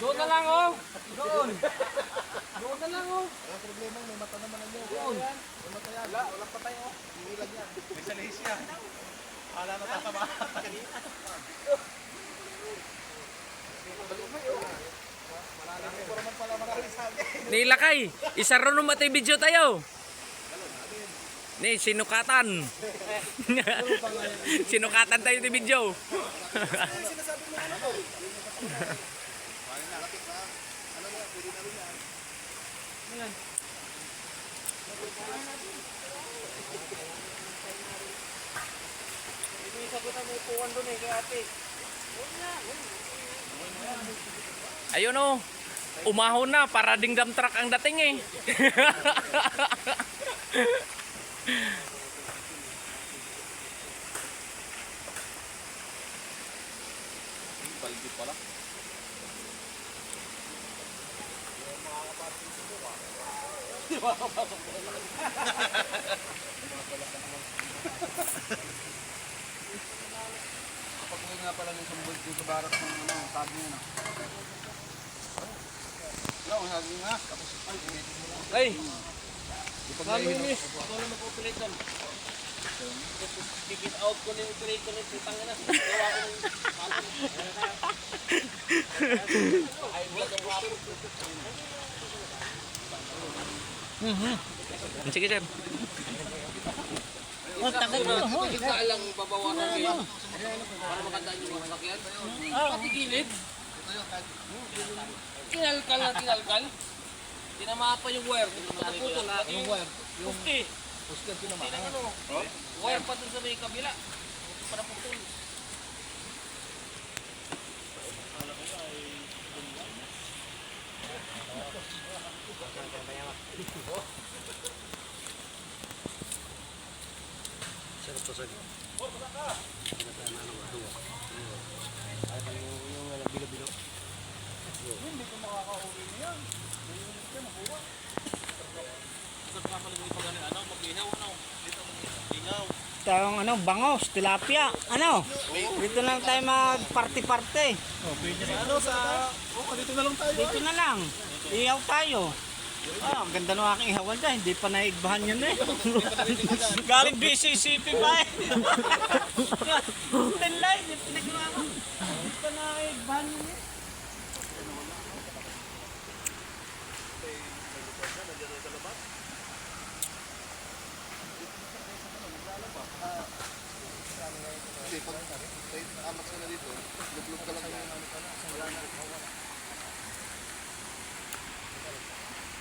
Doon na lang oh. Doon. Doon na lang oh. Ang problema, may mata naman ang loob. Doon. May mata yan. Wala, walang patay oh. Hinilag yan. May salis yan. Kala na tatama. Marami ko naman pala marami sa akin. Nilakay. Isa ron ng matay video tayo. Ni, sinukatan. sinukatan tayo ni video. Sinasabi mo ano ko? Paano na, lapit na. Ano na, pwede na rin yan. Ayun oh. Umahon na para dingdam truck ang dating eh. Baldi pala. Kapag uwi nga pala ng sumbod dito sa barak ng ano, tabi niya na. Wala, wala nga. Tapos, ay, umitin mo lang. Ay, ito na mag-operate doon. Kikit out ko na yung operator ng putang na. Gawa ko ng... Ay, vlog ang wapo. sige sir. Oh, tagal mo. Kita lang babawasan kayo. Para makandaan yung sakyan. Pati gilid. Kinalkal na kinalkal. Tinama pa yung wire. Naputol na. Yung wire. Yung Pusti ang tinama. Tinang ano. Wire pa dun sa may kabila. Para putol. Tayong ano, bangos, tilapia. Ano? Dito lang tayo mag-party-party. Ano sa... Oh, dito na lang tayo. Dito na lang. Iyaw tayo. Ah, ang ganda ng aking ihawan dyan. Hindi pa naigbahan yun eh. Galing BCCP pa eh.